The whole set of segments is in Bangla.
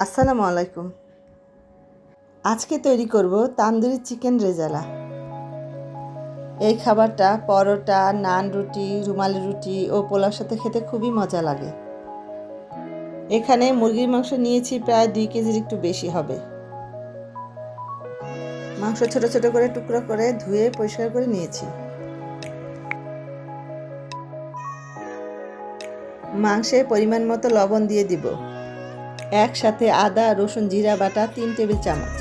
আসসালামু আলাইকুম। আজকে তৈরি করব তান্দুরি চিকেন রেজালা। এই খাবারটা পরোটা, নান রুটি, রুমালি রুটি ও পোলাওর সাথে খেতে খুবই মজা লাগে। এখানে মুরগির মাংস নিয়েছি প্রায় দুই কেজির একটু বেশি হবে। মাংস ছোট ছোট করে টুকরো করে ধুয়ে পরিষ্কার করে নিয়েছি। মাংসে পরিমাণ মতো লবণ দিয়ে দিব। একসাথে আদা, রসুন, জিরা বাটা, তিন টেবিল চামচ।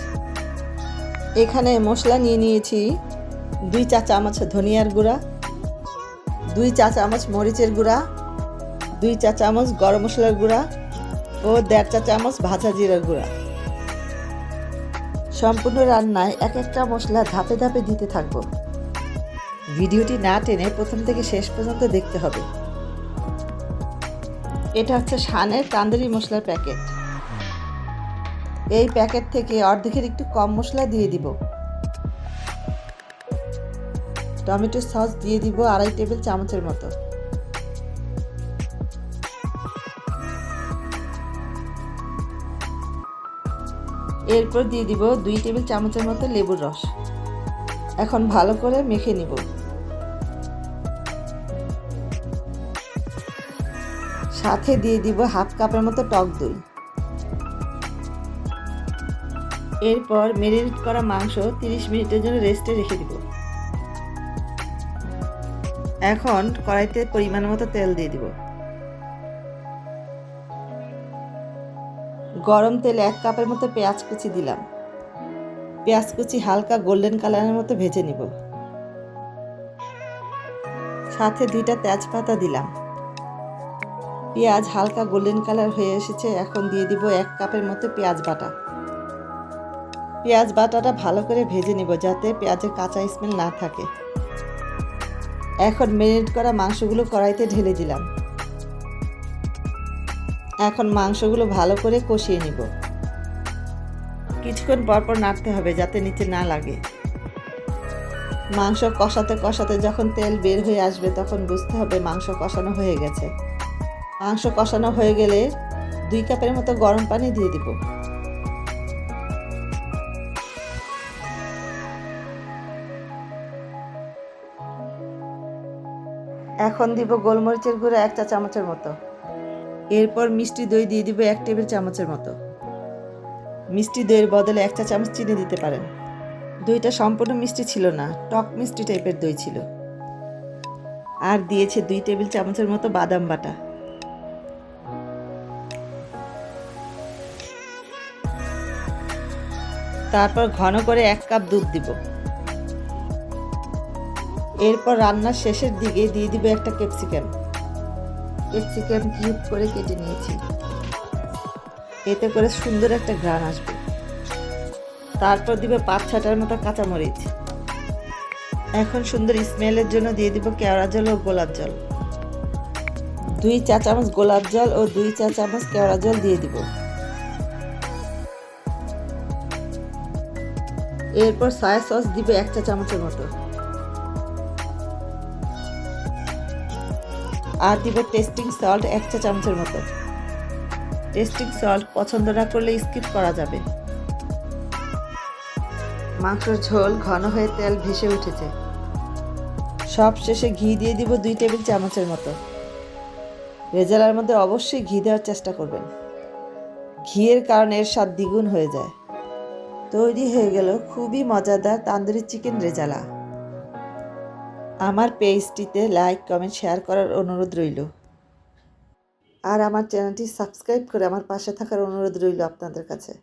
এখানে মশলা নিয়ে নিয়েছি দুই চা চামচ ধনিয়ার গুঁড়া, দুই চা চামচ মরিচের গুঁড়া, দুই চা চামচ গরম মশলার গুঁড়া ও দেড় চা চামচ ভাজা জিরার গুঁড়া। সম্পূর্ণ রান্নায় এক একটা মশলা ধাপে ধাপে দিতে থাকব। ভিডিওটি না টেনে প্রথম থেকে শেষ পর্যন্ত দেখতে হবে। এটা হচ্ছে শানের তান্দুরি মশলার প্যাকেট। এই প্যাকেট থেকে অর্ধেকের একটু কম মশলা দিয়ে দিব। টমেটো সস দিয়ে দিব আড়াই টেবিল চামচের মতো। এরপর দিয়ে দিব দুই টেবিল চামচের মতো লেবুর রস। এখন ভালো করে মেখে নিব। সাথে দিয়ে দিব হাফ কাপের মতো টক দই। এরপর মেরিনেট করা মাংস 30 মিনিটের জন্য রেস্টে রেখে দিব। এখন কড়াইতে পরিমাণ মতো তেল দিয়ে দিব। গরম তেলে এক কাপের মতো পেঁয়াজ কুচি দিলাম। পেঁয়াজ কুচি হালকা গোল্ডেন কালারের মতো ভেজে নিব। সাথে দুইটা তেজপাতা দিলাম। পেঁয়াজ হালকা গোল্ডেন কালার হয়ে এসেছে, এখন দিয়ে দিব এক কাপের মতো পেঁয়াজ বাটা। পেঁয়াজ বাটাটা ভালো করে ভেজে নিব যাতে পেঁয়াজের কাঁচা স্মেল না থাকে। এখন মেরিনেট করা মাংসগুলো কড়াইতে ঢেলে দিলাম। এখন মাংসগুলো ভালো করে কষিয়ে নিব। কিছুক্ষণ পরপর নাড়তে হবে যাতে নিচে না লাগে। মাংস কষাতে কষাতে যখন তেল বের হয়ে আসবে তখন বুঝতে হবে মাংস কষানো হয়ে গেছে। মাংস কষানো হয়ে গেলে দুই কাপের মতো গরম পানি দিয়ে দিব। এখন দিব গোলমরিচের গুঁড়ো এক চা চামচের মতো। এরপর মিষ্টি দই দিয়ে দিব এক টেবিল চামচের মতো। মিষ্টি দইয়ের বদলে এক চা চামচ চিনি দিতে পারেন। দইটা সম্পূর্ণ মিষ্টি ছিল না, টক মিষ্টি টাইপের দই ছিল। আর দিয়েছে দুই টেবিল চামচের মতো বাদাম বাটা। তারপর ঘন করে এক কাপ দুধ দিব। এরপর রান্নার শেষের দিকে দিয়ে দিব একটা ক্যাপসিকাম। ক্যাপসিকাম কিউব করে কেটে নিয়েছি। এতে করে সুন্দর একটা ঘ্রাণ আসবে। তারপর দিবে পাঁচ ছটার মতো কাঁচামরিচ। এখন সুন্দর স্মেলের জন্য দিয়ে দিব কেওড়া জল ও গোলাপ জল। দুই চা চামচ গোলাপ জল ও দুই চা চামচ কেওড়া জল দিয়ে দিব। এরপর সয়া সস দিবে এক চা চামচের মতো। আর দিব টেস্টিং সল্ট এক চা চামচের মতো। টেস্টিং সল্ট পছন্দ না করলে স্কিপ করা যাবে। মাংসের ঝোল ঘন হয়ে তেল ভেসে উঠেছে। সব শেষে ঘি দিয়ে দিব দুই টেবিল চামচের মতো। রেজালার মধ্যে অবশ্যই ঘি দেওয়ার চেষ্টা করবেন। ঘিয়ের কারণে এর স্বাদ দ্বিগুণ হয়ে যায়। তৈরি হয়ে গেল খুবই মজাদার তান্দুরি চিকেন রেজালা। আমার পেজটিতে লাইক, কমেন্ট, শেয়ার করার অনুরোধ রইল। আর আমার চ্যানেলটি সাবস্ক্রাইব করে আমার পাশে থাকার অনুরোধ রইল আপনাদের কাছে।